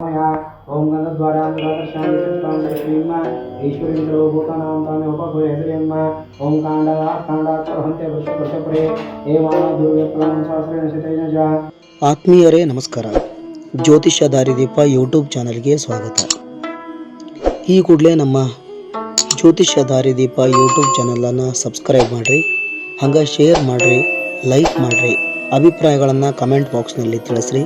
मया ॐ गन्धद्वारां दर्शयामि चित्तां दर्शयिम्म ईश्वरेन्द्रो भूतानां तामेवोपभूय श्रियम्म ॐ काण्डः काण्डात् प्रहन्ते वृषपुरे एवान दुर्व्यप्लं सहस्रेण शतेन च ಆತ್ಮೀಯರೇ ನಮಸ್ಕಾರ ಜ್ಯೋತಿಷ್ಯ ದಾರಿದೀಪ ಯೂಟ್ಯೂಬ್ ಚಾನಲ್ಗೆ ಸ್ವಾಗತ ಈ ಕೂಡಲೇ ನಮ್ಮ ಜ್ಯೋತಿಷ್ಯ ದಾರಿದೀಪ ಯೂಟ್ಯೂಬ್ ಚಾನಲನ್ನು ಸಬ್ಸ್ಕ್ರೈಬ್ ಮಾಡಿರಿ ಹಂಗೆ ಶೇರ್ ಮಾಡಿರಿ ಲೈಕ್ ಮಾಡಿರಿ ಅಭಿಪ್ರಾಯಗಳನ್ನು ಕಮೆಂಟ್ ಬಾಕ್ಸ್ನಲ್ಲಿ ತಿಳಿಸ್ರಿ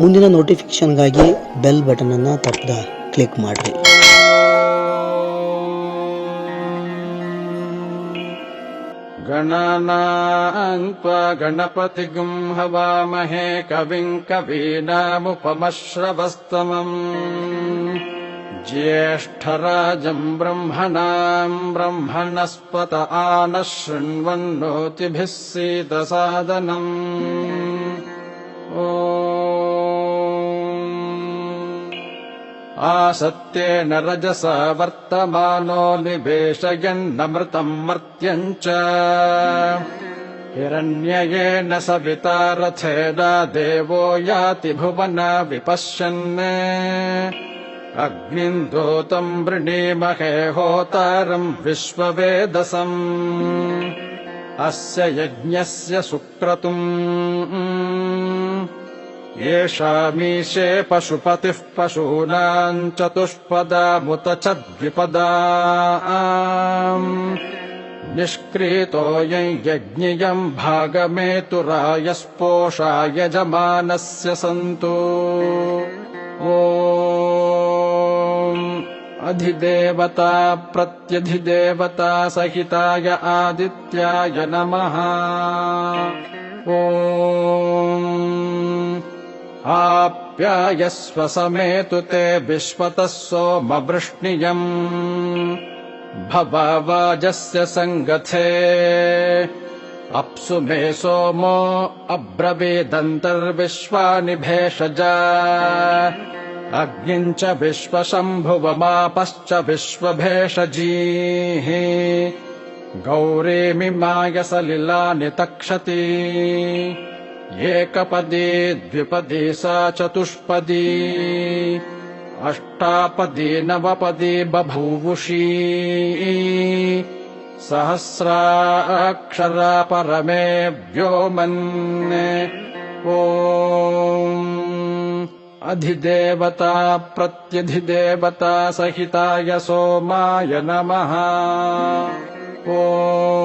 ಮುಂದಿನ ನೋಟಿಫಿಕೇಷನ್ಗಾಗಿ ಬೆಲ್ ಬಟನನ್ನು ತಪ್ಪದ ಕ್ಲಿಕ್ ಮಾಡಿರಿ गणानाम् त्वा गणपतिगुम् हवामहे कविम् कवीनामुपमश्रवस्तमम् ज्येष्ठराजम् ब्रह्मणाम् ब्रह्मणस्पत आनः शृण्वन्नोतिभिः सीतसादनम् आसत्येन रजसा वर्तमानो निवेशयन्नमृतम् मर्त्यम् च हिरण्ययेन सविता रथेना देवो याति भुवन विपश्यन्। अग्निम् दूतम् वृणीमहे होतारम् विश्ववेदसम्। अस्य यज्ञस्य सुक्रतुम् येषामीशे पशुपतिः पशूनाम् चतुष्पदामुत च द्विपदा निष्क्रीतोऽयम् यज्ञियम् भागमेतुरायस्पोषा यजमानस्य सन्तु। ॐ अधिदेवता प्रत्यधिदेवता सहिताय आदित्याय नमः। ॐ आप्यायस्व समेतु ते विश्वतः सोमवृष्णियम् भवावाजस्य सङ्गथे। अप्सु मे सोमो अब्रवीदन्तर्विश्वानि भेषजा अग्निम् च विश्वशम्भुवमापश्च विश्वभेषजीः। गौरीमिमाय सलिलानि तक्षति एकपदी द्विपदी सा चतुष्पदी। अष्टापदी नवपदी बभूवुषी। सहस्राक्षरा परमे व्योमन् ॐ अधिदेवता प्रत्यधिदेवता सहिताय सोमाय नमः। ॐ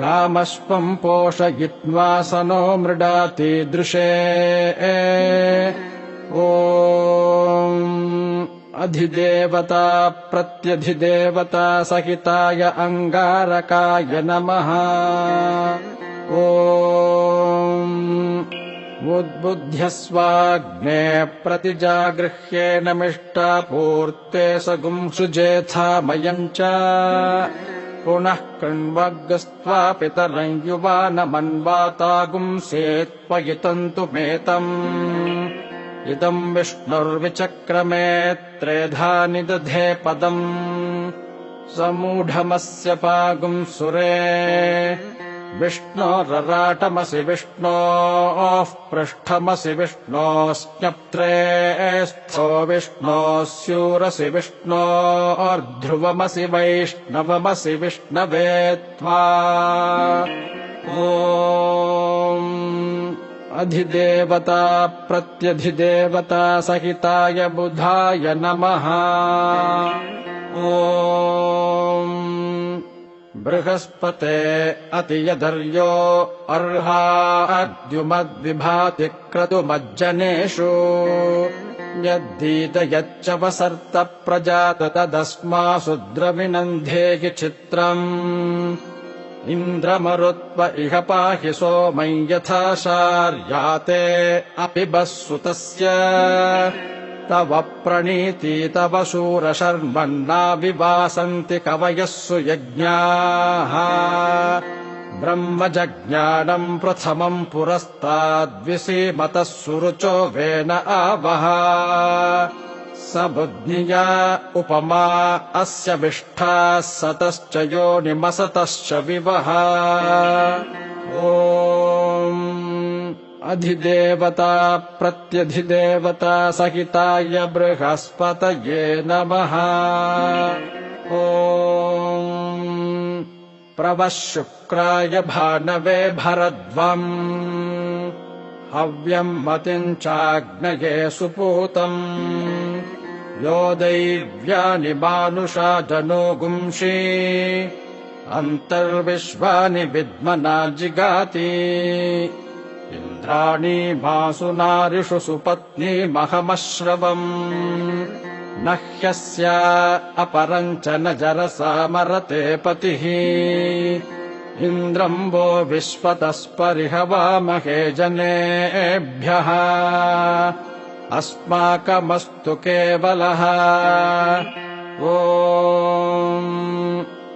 गामश्वम् पोषयित्वासनो मृडातीदृशे ॐ अधिदेवता प्रत्यधिदेवता सहिताय अङ्गारकाय नमः। ॐ उद्बुध्यस्वाग्ने प्रतिजागृह्येन मिष्टापूर्ते सगुंसुजेथामयम् च पुनः कृण्वग्स्त्वा पितरम् युवानमन्वातागुंसेत्त्वयितन्तु मेतम्। इदम् विष्णुर्विचक्रमे त्रेधा निदधे पदम्। समूढमस्य पागुम् सुरे विष्णोरराटमसि विष्णोः पृष्ठमसि विष्णोश्चप्त्रे स्थो विष्णोः स्यूरसि विष्णोर्ध्रुवमसि वैष्णवमसि विष्णवे त्वा। अधिदेवता प्रत्यधिदेवता सहिताय बुधाय नमः। ॐ बृहस्पते अतियधर्यो अर्हाद्युमद्विभाति क्रतुमज्जनेषु यद्दीत यच्च वसर्त प्रजात तदस्मासु द्रविनन्धेहि चित्रम्। इन्द्रमरुत्व इह पाहि सोमम् यथा शार्याते अपि सुतस्य तव प्रणीति तव शूरशर्मन्ना विवासन्ति कवयः सुयज्ञाः ब्रह्मजज्ञानम् प्रथमम् पुरस्ताद्विसीमतः सुरुचो वेन आवः। स बुद्धिया उपमा अस्य विष्ठाः सतश्च योनिमसतश्च विवः ॐ अधिदेवता प्रत्यधिदेवता सहिताय बृहस्पतये नमः। ॐ प्रवः शुक्राय भानवे भरद्वम्। हव्यम् मतिम् चाग्नये सुपूतम्। यो दैव्यानि मानुषा जनो गुंषि अन्तर्विश्वानि विद्मना जिगाति इन्द्राणी मासु नारिषु सुपत्नीमहमश्रवम् न ह्यस्या अपरम् च न जरसा मरते पतिः। इन्द्रम् वो विश्वतस्परिहवामहे जनेभ्यः अस्माकमस्तु केवलः। ॐ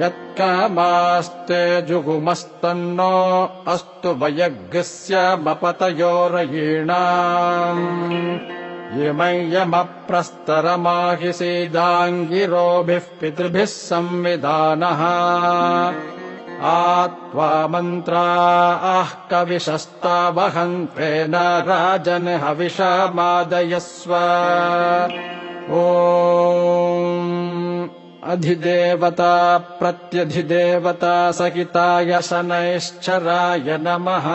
यत्कामास्ते जुगुमस्तन्नो अस्तु वयग्स्यामपतयोरयीणाम् इमय्यमप्रस्तरमाहि सीदाङ्गिरोभिः पितृभिः संविधानः। आत्वा मन्त्रा आः कविशस्तावहन्ते न राजन् हविषामादयस्व। ॐ अधिदेवता प्रत्यधिदेवता सहिताय शनैश्चराय नमः।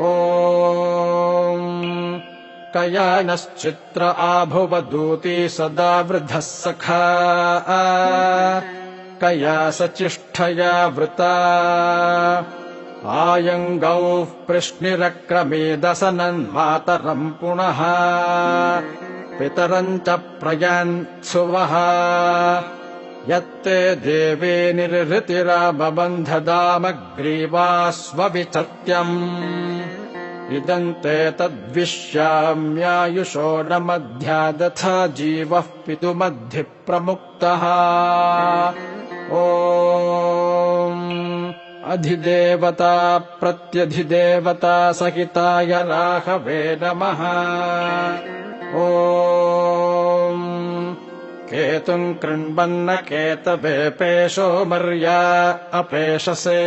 ॐ कयानश्चित्र आभुवदूती सदा वृद्धः सखा। कया सचिष्ठया वृता। आयङ्गौः कृष्णिरक्रमेदसनन्मातरम् पुनः पितरम् च प्रयान्सुवः यत्ते देवे निर्हृतिरामबन्धदामग्रीवास्वविचत्यम् इदम् ते तद्विश्याम्यायुषो न मध्यादथा जीवः पितुमद्धि प्रमुक्तः प्रत्यधिदेवता सहिताय राघवे नमः ॐ केतुम् केतवे पेशो मर्या अपेशसे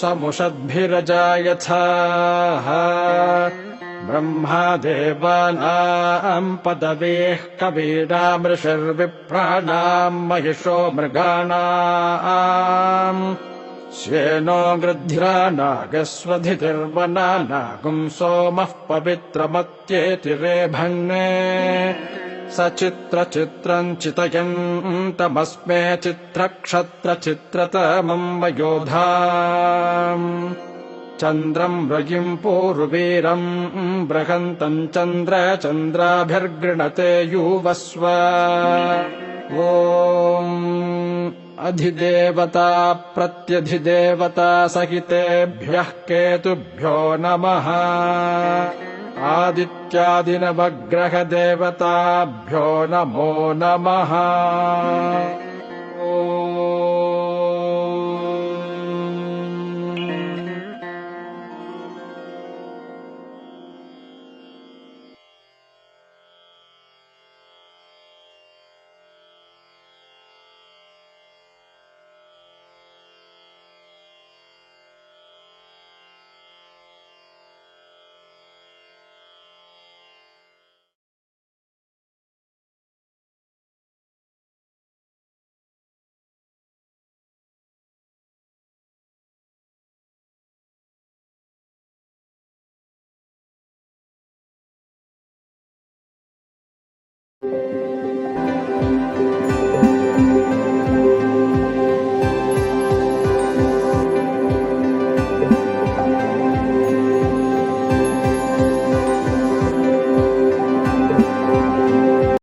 समुषद्भिरजायथाः ब्रह्मादेवानाम् पदवीः कवीनामृषर्विप्राणाम् महिषो मृगाणाम् श्येनो गृध्रा नागस्वधितिर्वना नागुम् सोमः पवित्रमत्येति रेभन्ने सचित्रचित्रम् चितयन् तमस्मे चित्रक्षत्रचित्रतमम् वयोधा चन्द्रम् रयिम् पूर्वीरम् बृहन्तम् चन्द्र चन्द्राभिर्गृणते युवस्व। ॐ अधिदेवता प्रत्यधिदेवता सहितेभ्यः केतुभ्यो नमः। आदित्यादिनवग्रहदेवताभ्यो नमो नमः